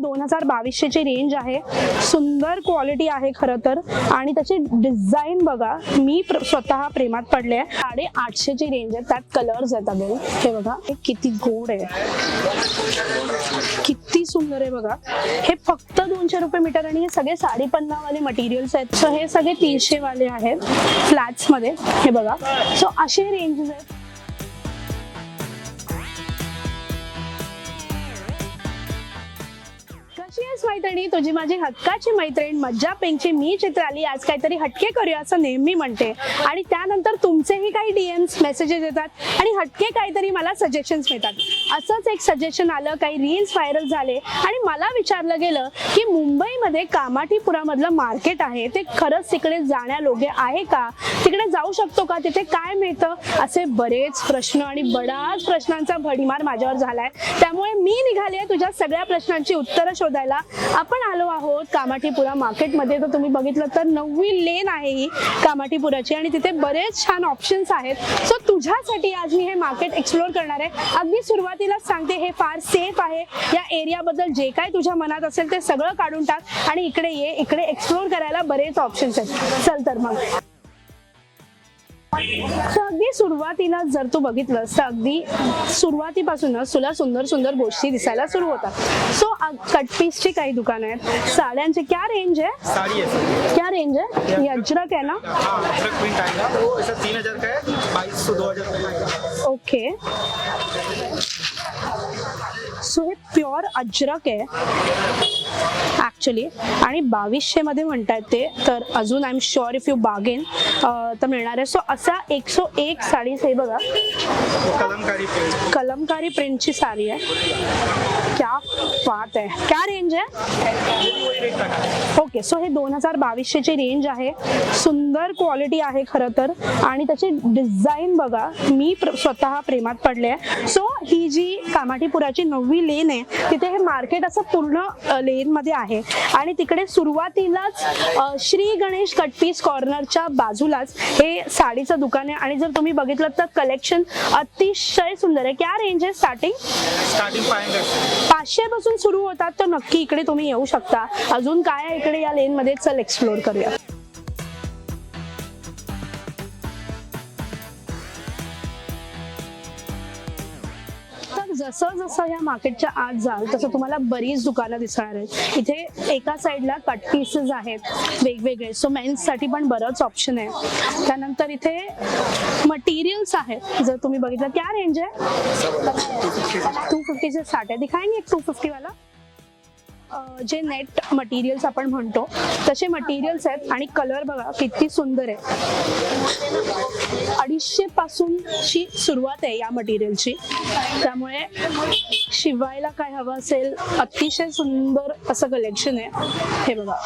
दोन हजार बावीसशेची रेंज आहे सुंदर क्वालिटी आहे खरं तर. आणि त्याची डिझाईन बघा मी स्वतः प्रेमात पडले आहे. साडे आठशेची रेंज आहे त्यात कलर्स आहेत अगेन हे बघा हे किती गोड आहे. किती सुंदर आहे बघा. हे फक्त दोनशे रुपये मीटर आणि हे सगळे साडे वाले मटेरियल्स आहेत. सो हे सगळे तीनशे वाले आहेत फ्लॅट्समध्ये हे बघा. सो असे रेंजेस आहेत. मैत्रिणी तुझी माझी हक्काची मैत्रीण मज्जा पेंगची मी चित्राली आज काहीतरी हटके करूया असं नेहमी म्हणते. आणि त्यानंतर तुमचेही काही डीएम्स मेसेजेस येतात आणि हटके काहीतरी मला सजेशन्स मिळतात. असंच एक सजेशन आलं काही रील्स व्हायरल झाले आणि मला विचारलं गेलं की मुंबईमध्ये कामाठीपुरामधलं मार्केट आहे ते खरंच तिकडे जाण्यायोग्य आहे का? तिकडे जाऊ शकतो का? तिथे काय मिळतं? असे बरेच प्रश्न आणि बराच प्रश्नांचा भडीमार माझ्यावर झालाय. त्यामुळे मी निघाले तुझ्या सगळ्या प्रश्नांची उत्तरं शोधायला. आपण आलो आहोत कामाठीपुरा मार्केटमध्ये. तर तुम्ही बघितलं तर नववी लेन आहे ही कामाठीपुराची आणि तिथे बरेच छान ऑप्शन्स आहेत. सो तुझ्यासाठी आज मी हे मार्केट एक्सप्लोअर करणार आहे. अगदी सुरुवातीलाच सांगते हे फार सेफ आहे. या एरियाबद्दल जे काय तुझ्या मनात असेल ते सगळं काढून टाक आणि इकडे ये इकडे एक्सप्लोअर करायला बरेच ऑप्शन्स आहेत. चल तर मग. तर अगदी सुरुवातीला जर तू बघितलंस तर अगदी सुरुवातीपासूनच तुला सुंदर सुंदर गोष्टी दिसायला सुरू होतात. सो कटपीसची काही दुकानं आहेत. साड्यांची क्या रेंज आहे? क्या रेंज आहे? अजरक आहे ना? हाँ है ओके सो हे प्युअर अजरक आहे. ऍक्च्युली आणि बावीसशे मध्ये म्हणतायत ते तर अजून I am sure if you bargain तर मिळणार आहे. सो असा एकशे एक साडी हे बघा. कलमकारी प्रिंट कलमकारी प्रिंटची साडी आहे. क्या बात आहे. क्या रेंज आहे? ओके सो हे दोन हजार बावीसशेची रेंज आहे. सुंदर क्वालिटी आहे खरं तर. आणि त्याची डिझाईन बघा मी स्वतः प्रेमात पडले आहे. सो ही जी कामाठीपुराची नववी लेन आहे तिथे हे मार्केट असं पूर्ण लेन मध्ये आहे. आणि तिकडे सुरुवातीलाच श्री गणेश कटपीस कॉर्नरच्या बाजूलाच हे साडीचं दुकान आहे. आणि जर तुम्ही बघितलं तर कलेक्शन अतिशय सुंदर आहे. क्या रेंज आहे स्टार्टिंग पाचशे पासून सुरू होतात तर नक्की इकडे तुम्ही येऊ शकता. अजून काय आहे इकडे या लेन मध्ये चल एक्सप्लोर करूया. जसं जसं या मार्केटच्या आत जाल तसं तुम्हाला बरीच दुकानं दिसणार आहेत. इथे एका साईडला कट पीसेस आहेत वेगवेगळे. सो मेन्ससाठी पण बरंच ऑप्शन आहे. त्यानंतर इथे मटेरियल्स आहेत. जर तुम्ही बघितलं क्या रेंज आहे? टू फिफ्टीचे साठ आहे. दिखाएंगे एक टू फिफ्टी वाला? जे नेट मटेरियल्स आपण म्हणतो तसे मटेरियल्स आहेत आणि कलर बघा किती सुंदर आहे. अडीचशे पासून ची सुरुवात आहे या मटेरियलची त्यामुळे शिवायला काय हवं असेल अतिशय सुंदर असं कलेक्शन आहे. हे बघा.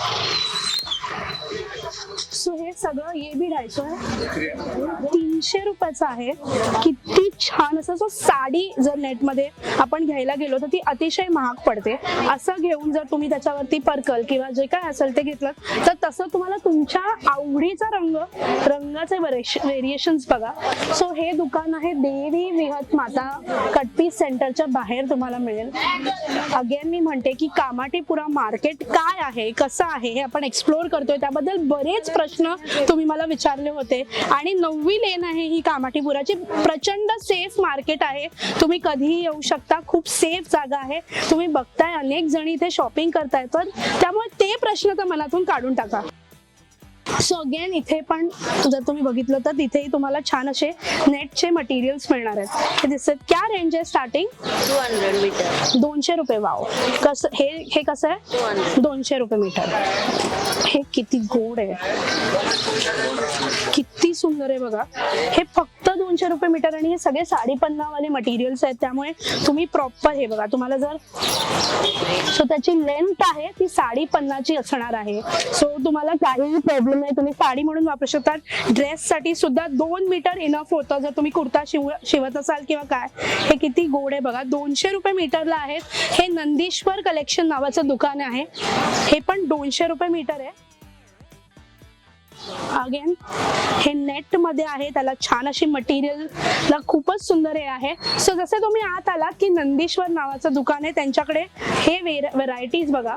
सो हे सगळं ये बी ढायसो तीनशे रुपयाचं आहे. किती छान असं सो साडी जर नेटमध्ये आपण घ्यायला गेलो तर ती अतिशय महाग पडते. असं घेऊन जर तुम्ही त्याच्यावरती पर्कल किंवा जे काय असेल ते घेतलं तर तसं तुम्हाला तुमच्या आवडीचा रंग रंगाचे व्हेरिएशन्स बघा. सो हे दुकान आहे देवी विहत माता कटपीस सेंटरच्या बाहेर तुम्हाला मिळेल. अगेन मी म्हणते की कामाटीपुरा मार्केट काय आहे कसं आहे हे आपण एक्सप्लोर करतोय. त्याबद्दल बरेच प्रश्न तुम्ही मला विचारले होते. आणि नववी लेन आहे ही कामाठीपुराची प्रचंड सेफ मार्केट आहे. तुम्ही कधीही येऊ शकता खूप सेफ जागा आहे. तुम्ही बघताय अनेक जण इथे शॉपिंग करताय तर त्यामुळे ते प्रश्न तर मनातून काढून टाका. सो अगेन इथे पण जर तुम्ही बघितलं तर तिथेही तुम्हाला छान असे नेटचे मटेरियल्स मिळणार आहेत. हे दिसत क्या रेंज आहे स्टार्टिंग टू हंड्रेड मीटर दोनशे रुपये. वाव कसं हे हे कसं आहे? दोनशे रुपये मीटर हे किती गोड आहे. किती सुंदर आहे बघा. हे फक्त दोनशे रुपये मीटर आणि हे सगळे साडे वाले मटेरियल्स आहेत. त्यामुळे तुम्ही प्रॉपर हे बघा. तुम्हाला जर सो त्याची लेंथ आहे ती साडी पन्नाची असणार आहे. सो तुम्हाला काहीही प्रॉब्लेम नाही. तुम्ही साडी म्हणून वापरू शकता ड्रेस साठी सुद्धा दोन मीटर इनफ होतं. जर तुम्ही कुर्ता शिव शिवत असाल किंवा काय हे किती गोड आहे बघा. दोनशे रुपये मीटरला आहेत. हे नंदीश्वर कलेक्शन नावाचं दुकान आहे. हे पण दोनशे रुपये मीटर आहे. अगेन हे नेटमध्ये आहे त्याला छान अशी मटेरियल ला खूपच सुंदर हे आहे. सो जसं तुम्ही आत आलात की नंदीश्वर नावाचं दुकान आहे त्यांच्याकडे हे व्हेरायटीज बघा.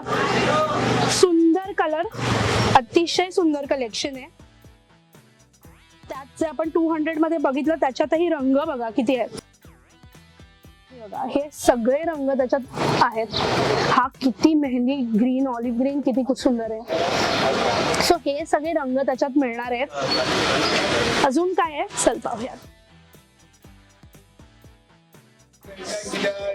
सुंदर कलर अतिशय सुंदर कलेक्शन आहे. त्यात जे आपण टू हंड्रेडमध्ये बघितलं त्याच्यातही रंग बघा किती आहेत. बघा हे सगळे रंग त्याच्यात आहेत. हा किती मेहंदी ग्रीन ऑलिव्ह ग्रीन किती खूप सुंदर आहे. सो हे सगळे रंग त्याच्यात मिळणार आहेत. अजून काय आहे? चल पाहूया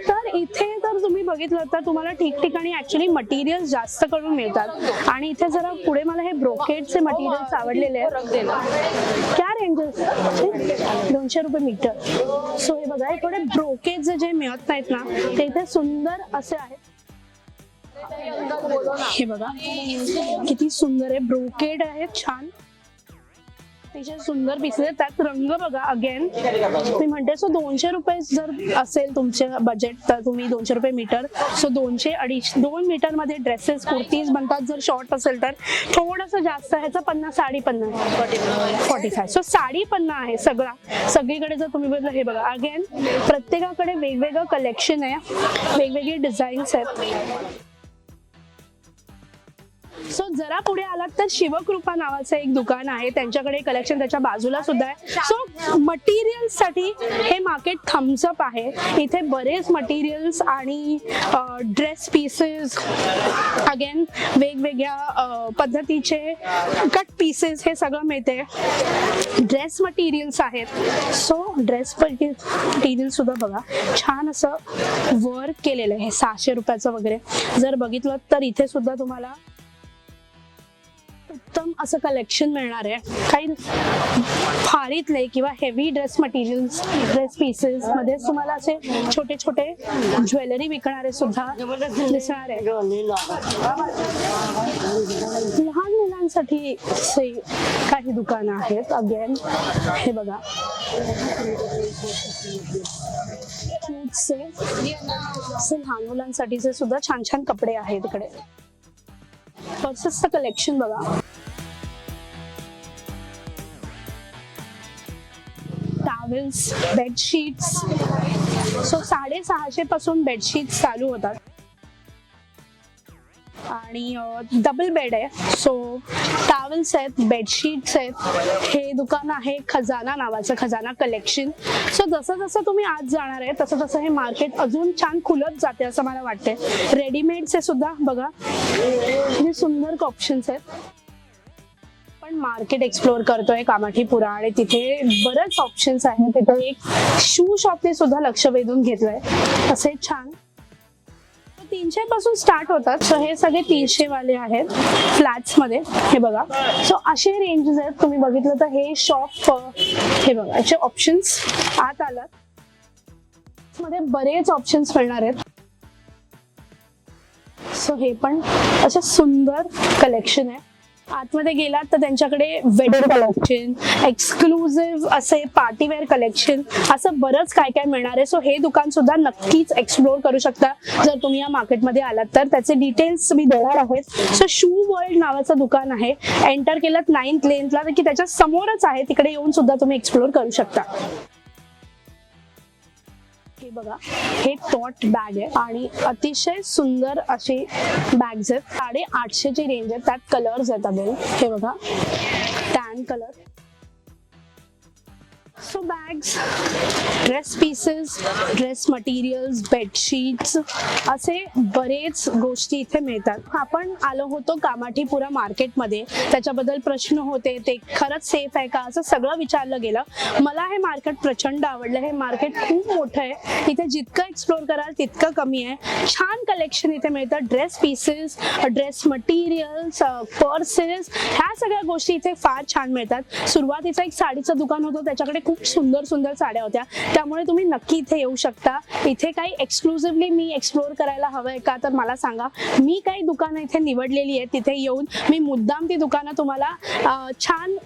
तर इथे तुम्ही बघितलं तर तुम्हाला ठिकठिकाणी ऍक्च्युली मटेरियल जास्त करून मिळतात. आणि इथे जरा पुढे मला हे ब्रोकेडचे मटेरियल्स आवडलेले आहेत. क्या रेंजेस दोनशे रुपये मीटर सो हे बघा हे थोडे ब्रोकेट जे मिळत नाहीत ना ते इथे सुंदर असे आहेत. हे बघा किती सुंदर आहे. ब्रोकेड आहे छान. अतिशय सुंदर पिसले त्यात रंग बघा अगेन मी म्हणते सो दोनशे रुपये जर असेल तुमचे बजेट तर तुम्ही दोनशे रुपये मीटर सो दोनशे अडीच दोन मीटरमध्ये ड्रेसेस कुर्तीज बनतात. जर शॉर्ट असेल तर थोडंसं जास्त ह्याचं पन्नास साडी पन्नास फॉर्टी फाय सो साडी पन्ना आहे सगळा. सगळीकडे जर तुम्ही बघितलं हे बघा. अगेन प्रत्येकाकडे वेगवेगळं कलेक्शन आहे. वेगवेगळे डिझाईन्स आहेत. सो जरा पुढे आलात तर शिवकृपा नावाचं एक दुकान आहे. त्यांच्याकडे कलेक्शन त्याच्या बाजूला सुद्धा आहे. सो मटेरियल्ससाठी हे मार्केट थम्सअप आहे. इथे बरेच मटेरियल्स आणि ड्रेस पीसेस अगेन वेगवेगळ्या पद्धतीचे कट पीसेस हे सगळं मिळते. ड्रेस मटेरियल्स आहेत. सो ड्रेस मटेरियल सुद्धा बघा. छान असं वर्क केलेलं आहे. सहाशे रुपयाचं वगैरे. जर बघितलं तर इथे सुद्धा तुम्हाला उत्तम असं कलेक्शन मिळणार आहे. काही फारीतले किंवा heavy dress materials dress pieces मध्ये तुम्हाला असे छोटे छोटे ज्वेलरी विकणारे सुद्धा दिसणार आहे. लहान मुलांसाठी काही दुकानं आहेत. अगेन हे बघा. लहान मुलांसाठीचे सुद्धा छान छान कपडे आहेत इकडे. पर्सेसचं कलेक्शन बघा. टॉवेल्स बेडशीट्स सो साडेसहाशे पासून बेडशीट्स चालू होतात. आणि डबल बेड आहे. सो टॉवेल्स आहेत बेडशीट्स आहेत. हे दुकान आहे खजाना नावाचं खजाना कलेक्शन सो जसं जसं तुम्ही आज जाणार आहे तसं तसं हे मार्केट अजून छान खुलत जाते असं मला वाटते रेडीमेडचे सुद्धा बघा. हे सुंदर ऑप्शन्स आहेत. आपण मार्केट एक्सप्लोअर करतोय कामाठीपुरा आणि तिथे बरेच ऑप्शन्स आहेत. तिथे एक शू शॉपने सुद्धा लक्ष वेधून घेतलंय. असे छान. तीनशे पासून स्टार्ट होतात. सो हे सगळे तीनशे वाले आहेत फ्लॅट्समध्ये. हे बघा. सो असे रेंजेस आहेत. तुम्ही बघितलं तर हे शॉप हे बघा. याचे ऑप्शन्स आत आलात मध्ये बरेच ऑप्शन्स मिळणार आहेत. सो हे पण असे सुंदर कलेक्शन आहे. आतमध्ये गेलात तर त्यांच्याकडे वेडर कलेक्शन एक्सक्लुझिव्ह असे पार्टीवेअर कलेक्शन असं बरंच काय काय मिळणार आहे. सो हे दुकान सुद्धा नक्कीच एक्सप्लोर करू शकता. जर तुम्ही या मार्केटमध्ये आलात तर त्याचे डिटेल्स मी देणार आहेत. सो शू वर्ल्ड नावाचं दुकान आहे. एंटर केलं नाईन्थ लेनला की त्याच्या समोरच आहे. तिकडे येऊन सुद्धा तुम्ही एक्सप्लोर करू शकता. हे बघा. हे टॉट बॅग आहे आणि अतिशय सुंदर अशी बॅग्स आहेत. साडे आठशेची रेंज आहे त्यात कलर्स आहेत अवेल हे बघा. Tan colour bags dress pieces dress materials bedsheets असे बरेच गोष्टी इथे मिळतात. आपण आलो होतो कामाठीपुरा मार्केटमध्ये. त्याच्याबद्दल प्रश्न होते ते खरंच सेफ आहे का? असं सगळं विचारलं गेलं. मला हे मार्केट प्रचंड आवडलं. हे मार्केट खूप मोठं आहे. इथे जितकं एक्सप्लोर कराल तितकं कमी आहे. छान कलेक्शन इथे मिळतं. Dress pieces dress materials purses ह्या सगळ्या गोष्टी इथे फार छान मिळतात. सुरुवातीचं एक साडीचं दुकान होतं. त्याच्याकडे खूप खूप सुंदर सुंदर साड्या होत्या. त्यामुळे तुम्ही नक्की इथे येऊ शकता. इथे काही एक्सक्लुझिव्हली मी एक्सप्लोअर करायला हवंय का तर मला सांगा. मी काही दुकानं इथे निवडलेली आहेत तिथे येऊन. मी मुद्दाम ती दुकानं तुम्हाला छान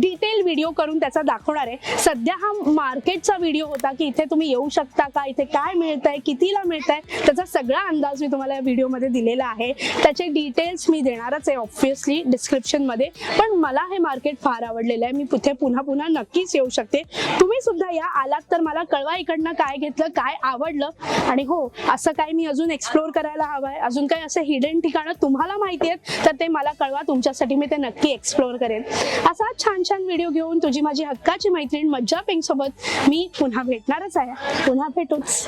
डिटेल व्हिडिओ करून त्याचा दाखवणार आहे. सध्या हा मार्केटचा व्हिडिओ होता की इथे तुम्ही येऊ शकता का? इथे काय मिळतंय? कितीला मिळतंय? त्याचा सगळा अंदाज मी तुम्हाला या व्हिडिओमध्ये दिलेला आहे. त्याचे डिटेल्स मी देणारच आहे ऑब्व्हियसली डिस्क्रिप्शनमध्ये पण मला हे मार्केट फार आवडलेलं आहे. मी तिथे पुन्हा पुन्हा नक्कीच येऊ शकते. तुम्ही सुद्धा या आलात तर मला कळवा इकडनं काय घेतलं काय आवडलं. आणि हो असं काय मी अजून एक्सप्लोअर करायला हवं आहे अजून काही असं हिडन ठिकाणं तुम्हाला माहिती आहेत तर ते मला कळवा. तुमच्यासाठी मी ते नक्की एक्सप्लोअर करेन. असा छान छान व्हिडिओ घेऊन तुझी माझी हक्काची मैत्रीण मज्जा पिंग सोबत मी पुन्हा भेटणारच आहे. पुन्हा भेटूच.